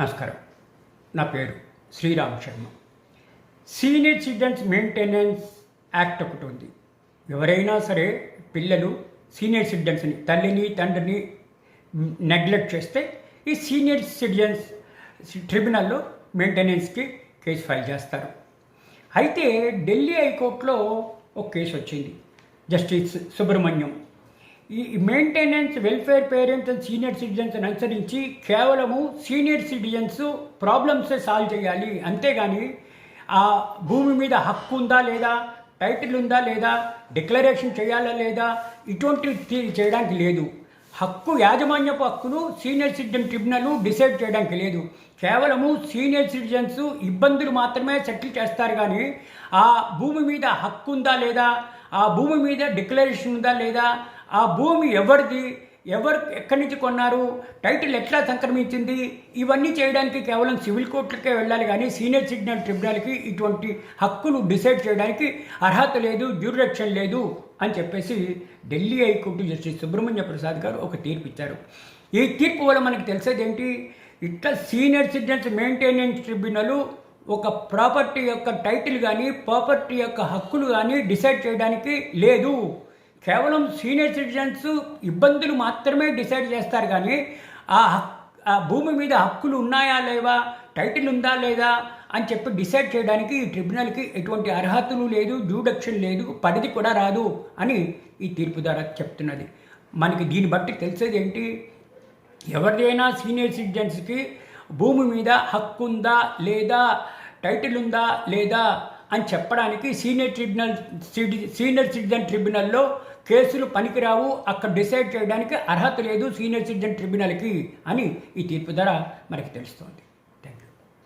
నమస్కారం. నా పేరు Sriram Sharma. Senior citizens maintenance act ఒకటి ఉంది. ఎవరైనా సరే పిల్లలు సీనియర్ సిటిజన్స్ని తల్లిని తండ్రిని నెగ్లెక్ట్ చేస్తే ఈ సీనియర్ సిటిజన్స్ ట్రిబ్యునల్లో మెయింటెనెన్స్కి కేసు ఫైల్ చేస్తారు. అయితే ఢిల్లీ హైకోర్టులో ఒక కేసు వచ్చింది. జస్టిస్ సుబ్రహ్మణ్యం ఈ maintenance welfare parents and senior citizens అనుసరించి కేవలము సీనియర్ సిటిజన్స్ ప్రాబ్లమ్స్ సాల్వ్ చేయాలి. అంతేగాని ఆ భూమి మీద హక్కు ఉందా లేదా టైటిల్ ఉందా లేదా డిక్లరేషన్ చేయాలా లేదా ఇటువంటి తీ- చేయడానికి లేదు. హక్కు యాజమాన్యపు హక్కును సీనియర్ సిటిజన్ ట్రిబ్యునల్ డిసైడ్ చేయడానికి లేదు. కేవలము సీనియర్ సిటిజన్స్ ఇబ్బందులు మాత్రమే సెటిల్ చేస్తారు కానీ ఆ భూమి మీద హక్కు ఉందా లేదా ఆ భూమి మీద డిక్లరేషన్ ఉందా లేదా ఆ భూమి ఎవరిది? ఎవరు ఎక్కడి నుంచి కొన్నారు? టైటిల్ ఎట్లా సంక్రమించింది? ఇవన్నీ చేయడానికి కేవలం సివిల్ కోర్టులకే వెళ్ళాలి కానీ సీనియర్ సిగ్నల్ ట్రిబ్యునల్కి ఇటువంటి హక్కును డిసైడ్ చేయడానికి అర్హత లేదు జ్యూరిడక్షన్ లేదు అని చెప్పేసి Delhi high court justice Subrahmanya Prasad garu ఒక తీర్పు ఇచ్చారు. ఈ తీర్పు వల్ల మనకు తెలిసేది ఏంటి? ఇట్లా సీనియర్ సిటిజన్స్ మెయింటెనెన్స్ ట్రిబ్యునల్ ఒక ప్రాపర్టీ యొక్క టైటిల్ కానీ ప్రాపర్టీ యొక్క హక్కులు కానీ డిసైడ్ చేయడానికి లేదు. కేవలం సీనియర్ సిటిజన్స్ ఇబ్బందులు మాత్రమే డిసైడ్ చేస్తారు కానీ ఆ ఆ భూమి మీద హక్కులు ఉన్నాయా లేవా టైటిల్ ఉందా లేదా అని చెప్పి డిసైడ్ చేయడానికి ఈ ట్రిబ్యునల్కి ఎటువంటి అర్హతలు లేదు డ్యూడక్షన్ లేదు పరిధి కూడా రాదు అని ఈ తీర్పు ద్వారా చెప్తున్నది. మనకి దీన్ని బట్టి తెలిసేది ఏంటి? ఎవరిదైనా సీనియర్ సిటిజన్స్కి భూమి మీద హక్కు ఉందా లేదా టైటిల్ ఉందా లేదా అని చెప్పడానికి సీనియర్ ట్రిబ్యునల్ సీనియర్ సిటిజన్ ట్రిబ్యునల్లో కేసులు పనికిరావు. అక్కడ డిసైడ్ చేయడానికి అర్హత లేదు సీనియర్ సిటిజన్ ట్రిబ్యునల్కి అని ఈ తీర్పు ద్వారా మనకి తెలుస్తోంది.